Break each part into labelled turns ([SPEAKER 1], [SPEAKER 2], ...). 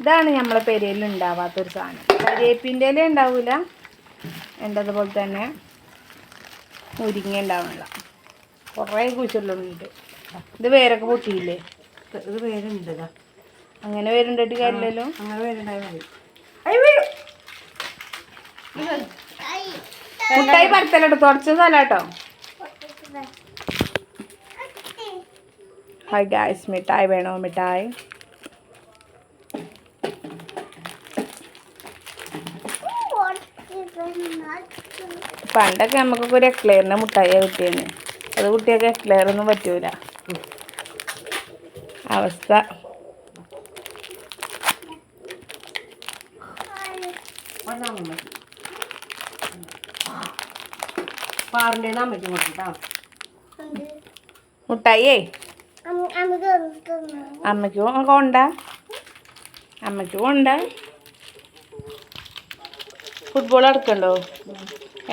[SPEAKER 1] ഇതാണ് നമ്മളെ പെരയിൽ ഉണ്ടാവാത്തൊരു സാധനം. കരിവേപ്പിന്റെ ഇല ഉണ്ടാവില്ല എന്റെതുപോലെ തന്നെ മുരിങ്ങ ഉണ്ടാവണില്ല കുറേ കുഴിച്ചുള്ളുണ്ട് ഇത് വേരൊക്കെ പൊട്ടിയില്ലേ?
[SPEAKER 2] ഇത് വേരുണ്ട്.
[SPEAKER 1] അങ്ങനെ വേരുണ്ടായിട്ട് കാര്യമില്ലല്ലോ?
[SPEAKER 2] അങ്ങനെ വേരുണ്ടായി മതി.
[SPEAKER 1] മുട്ടായി പരത്തലോ തുടച്ച സ്ഥലം കേട്ടോ ഹായ് ഗായ്സ് മിഠായി വേണോ? മിഠായി. പണ്ടൊക്കെ നമുക്കൊക്കെ ഒരു എക്ലെയറിന്റെ മുട്ടായി കിട്ടിയെന്ന് അത് കുട്ടിയൊക്കെ എക്ലെയർ ഒന്നും പറ്റൂല. അവസ്ഥ. മുട്ടായിയേ. അമ്മയ്ക്ക് കൊണ്ട. ഫുട്ബോൾ അടക്കണ്ടോ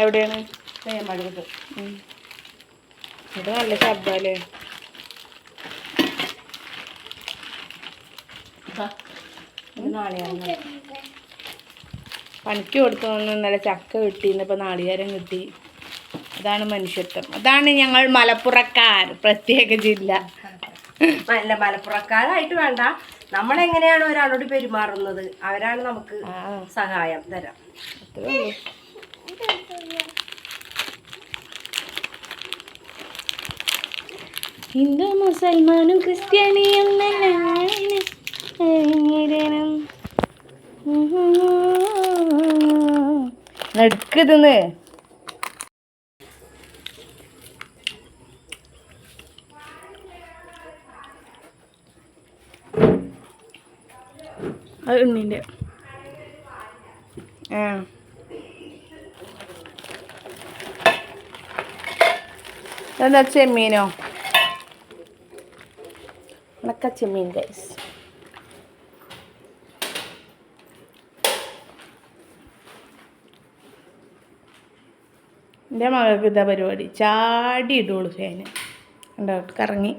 [SPEAKER 1] എവിടെയാണ്. ഇത് നല്ല ശബ്ദമല്ലേ പണിക്ക് കൊടുത്തു നല്ല ഇന്നലെ ചക്ക കിട്ടി ഇന്നിപ്പോൾ നാളികേരം കിട്ടി. അതാണ് മനുഷ്യത്വം. അതാണ് ഞങ്ങൾ മലപ്പുറക്കാർ പ്രത്യേക ജില്ല.
[SPEAKER 2] നല്ല മലപ്പുറക്കാരായിട്ട് വേണ്ട. നമ്മളെങ്ങനെയാണ് ഒരാളോട് പെരുമാറുന്നത്? അവരാണ് നമുക്ക് സഹായം തരാം.
[SPEAKER 1] ഹിന്ദു മുസൽമാനും ക്രിസ്ത്യാനിയും. നടുക്കതെന്ന് അത് ഉണ്ണിന്റെ. എന്താ ചെമ്മീനോ? ഉണക്ക ചെമ്മീൻ ഗൈസ് എന്റെ മകൾക്ക് ഇതാ പരിപാടി. ചാടി ഇടുള്ളൂ ഫാന്. ഉണ്ടോ കറങ്ങി.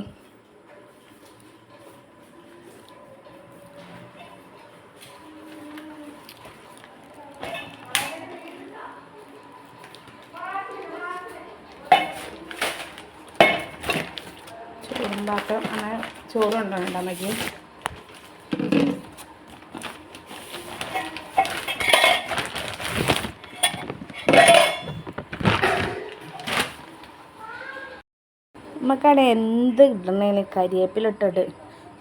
[SPEAKER 1] ചോറും പാത്രം അങ്ങനെ ചോറുണ്ടോ വേണ്ട അമ്മയ്ക്ക്. നമുക്കവിടെ എന്ത് കിട്ടണേലും? കരിയേപ്പിലിട്ടിട്ട്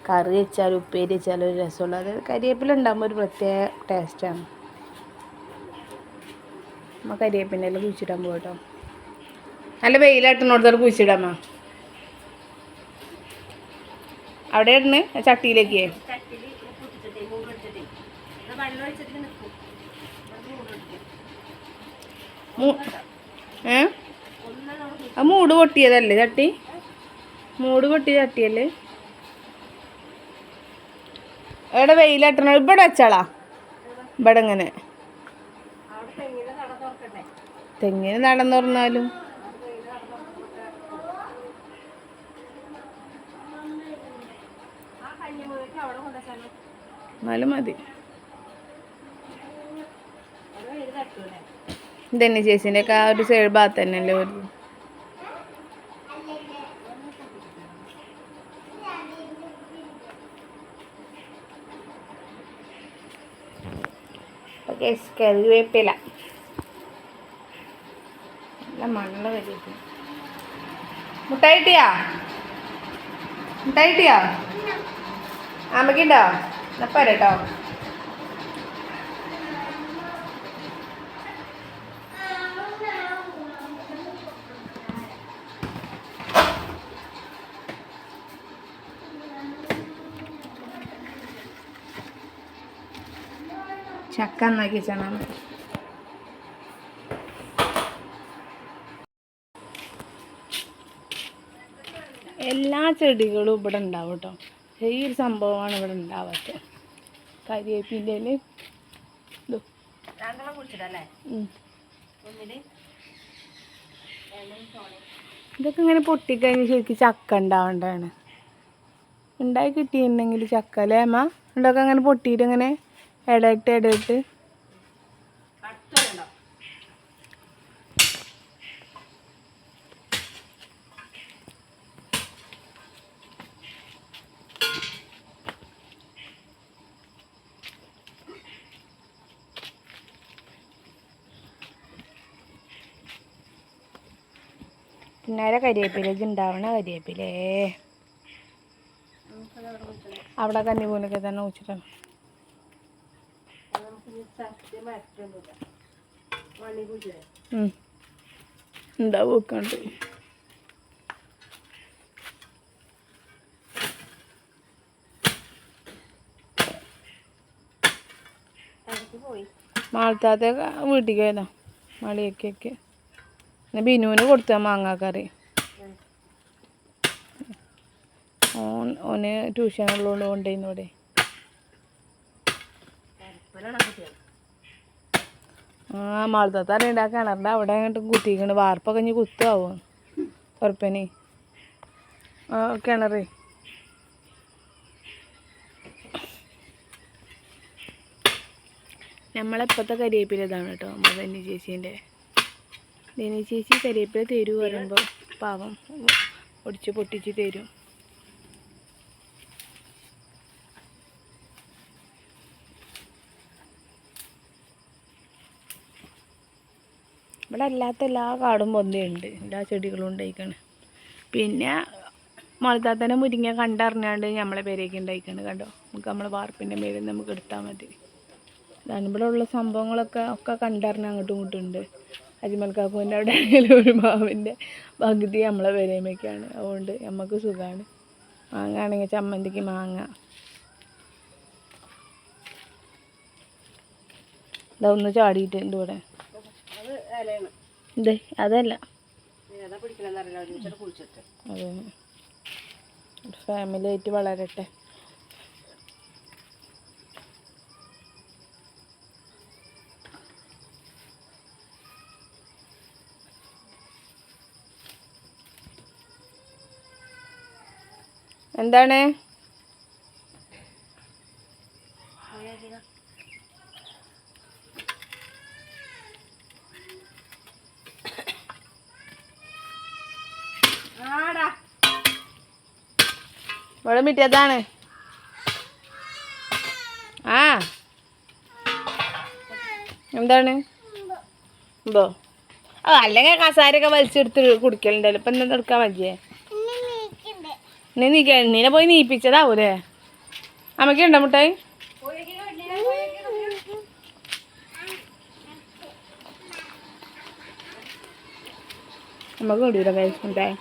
[SPEAKER 1] കറി വെച്ചാലും ഉപ്പേരി വെച്ചാലും ഒരു രസമുള്ളൂ. അതായത് കരിവേപ്പില ഉണ്ടാകുമ്പോൾ ഒരു പ്രത്യേക ടേസ്റ്റാണ് നമ്മൾ കരിയേപ്പിന്റെ എല്ലാം കുഴിച്ചിടാൻ പോകട്ടോ നല്ല വെയിലാട്ടിനോടത്തോട് കുഴിച്ചിടാമ്മ അവിടെ ഇടുന്ന് ചട്ടിയിലേക്ക് മൂ- ഏ? ആ മൂട് പൊട്ടിയതല്ലേ ചട്ടി? മൂട് പൊട്ടിയ ചട്ടിയല്ലേ? എവിടെ വെയിലട്ടണോ ഇവിടെ വെച്ചാളാ. ഇവിടെ ഇങ്ങനെ. തെങ്ങിന് നടന്നു പറഞ്ഞാലും എന്നാലും മതി. ഇതന്നെ ചേച്ചിന്റെ ഒക്കെ ആ ഒരു സൈഡ് ഭാഗത്ത് തന്നെയല്ലേ ഒരു കറിവേപ്പില നല്ല മണ്ണ കരിവേപ്പില. മുട്ടായി കിട്ടിയാ? മുട്ടായി അമ്മക്കുണ്ടോ കേട്ടോ ചക്ക എന്നാക്കി ചണം എല്ലാ ചെടികളും ഇവിടെ ഉണ്ടാവും കേട്ടോ. ഈ ഒരു സംഭവമാണ് ഇവിടെ ഉണ്ടാവാത്തത്
[SPEAKER 2] കരിവേപ്പിന്റെ
[SPEAKER 1] ഇതൊക്കെ ഇങ്ങനെ പൊട്ടിക്കഴിഞ്ഞ് ശരിക്കും ചക്ക ഉണ്ടാവേണ്ടതാണ്. ഉണ്ടായി കിട്ടിയിട്ടുണ്ടെങ്കിൽ ചക്ക അല്ലേ അമ്മ? ഇതൊക്കെ അങ്ങനെ പൊട്ടിയിട്ട് ഇങ്ങനെ ഇടയിട്ട് ഇടയിട്ട് പിന്നാലെ കരിവേപ്പില ഇത് ഉണ്ടാവണ കരിവേപ്പിലേ അവിടെ കന്നിപൂനൊക്കെ തന്നെ വെച്ചിട്ടാണ് ഉണ്ടാവും വെക്കാണ്ട് മാളത്താത്ത വീട്ടിൽ പോയതാ മളിയൊക്കെ പിന്നെ ബിനുവിന് കൊടുത്ത മാങ്ങാക്കറി ഓൻ ഓന് ട്യൂഷൻ ഉള്ളതുകൊണ്ട് കൊണ്ടുപോയിന്ന് ഇവിടെ. ആ മാളത്താത്ത കിണറിന്റെ അവിടെ അങ്ങോട്ട് കുത്തിക്കണ്. വാർപ്പൊക്കെ ഇനി കുത്താവോ? ആ കിണറ്. നമ്മളെപ്പോഴത്തെ കരിയേപ്പിലതാണ് കേട്ടോ നമ്മുടെ ധന്യ ചേച്ചീന്റെ ധന്യ ചേച്ചി കരിവേപ്പില തരൂ പറയുമ്പോൾ പാവം ഒടിച്ച് പൊട്ടിച്ച് തരും. ഇവിടെ അല്ലാത്ത എല്ലാ കാടും പൊന്തയുണ്ട് എല്ലാ ചെടികളും ഉണ്ടായിക്കാണ്. പിന്നെ മുളത്താത്തന്നെ മുരിങ്ങ കണ്ടറിഞ്ഞാണ്ട് നമ്മളെ പേരേക്ക് ഉണ്ടായിക്കാണ് കണ്ടോ? നമുക്ക് നമ്മളെ വാർപ്പിന്റെ മേലിൽ നമുക്ക് എടുത്താൽ മതി. ഇതാണ് ഇവിടെ ഉള്ള സംഭവങ്ങളൊക്കെ ഒക്കെ കണ്ടറിഞ്ഞ് അങ്ങോട്ടും ഇങ്ങോട്ടും ഉണ്ട്. അജ്മൽക്കാക്കുവിന്റെ അവിടെ ആണെങ്കിലും ഒരു മാവിന്റെ പകുതി നമ്മളെ പേരേമയ്ക്കാണ് അതുകൊണ്ട് നമുക്ക് സുഖമാണ് മാങ്ങ ആണെങ്കിൽ ചമ്മന്തിക്ക് മാങ്ങ. ഇതാ ഒന്ന് ചാടിയിട്ടുണ്ട് ഇവിടെ.
[SPEAKER 2] ഇലയാണ്
[SPEAKER 1] ഇതേ അതല്ല അതെ. ഫാമിലി ആയിട്ട് വളരട്ടെ. എന്താണ്? ഇവിടെ മിറ്റത്താണ് ആ. എന്താണ്? എന്തോ ആ അല്ലെങ്കിൽ കസാരൊക്കെ വലിച്ചെടുത്ത് കുടിക്കലുണ്ടല്ലോ. ഇപ്പം എന്താ എടുക്കാൻ പറ്റിയേ നീ നീ എണ്ണീനെ പോയി നീപ്പിച്ചതാവൂലേ അമ്മയ്ക്കുണ്ടോ മുട്ടായി? നമുക്ക് കൊണ്ടുവരാം കഴിച്ച് മുട്ടായി.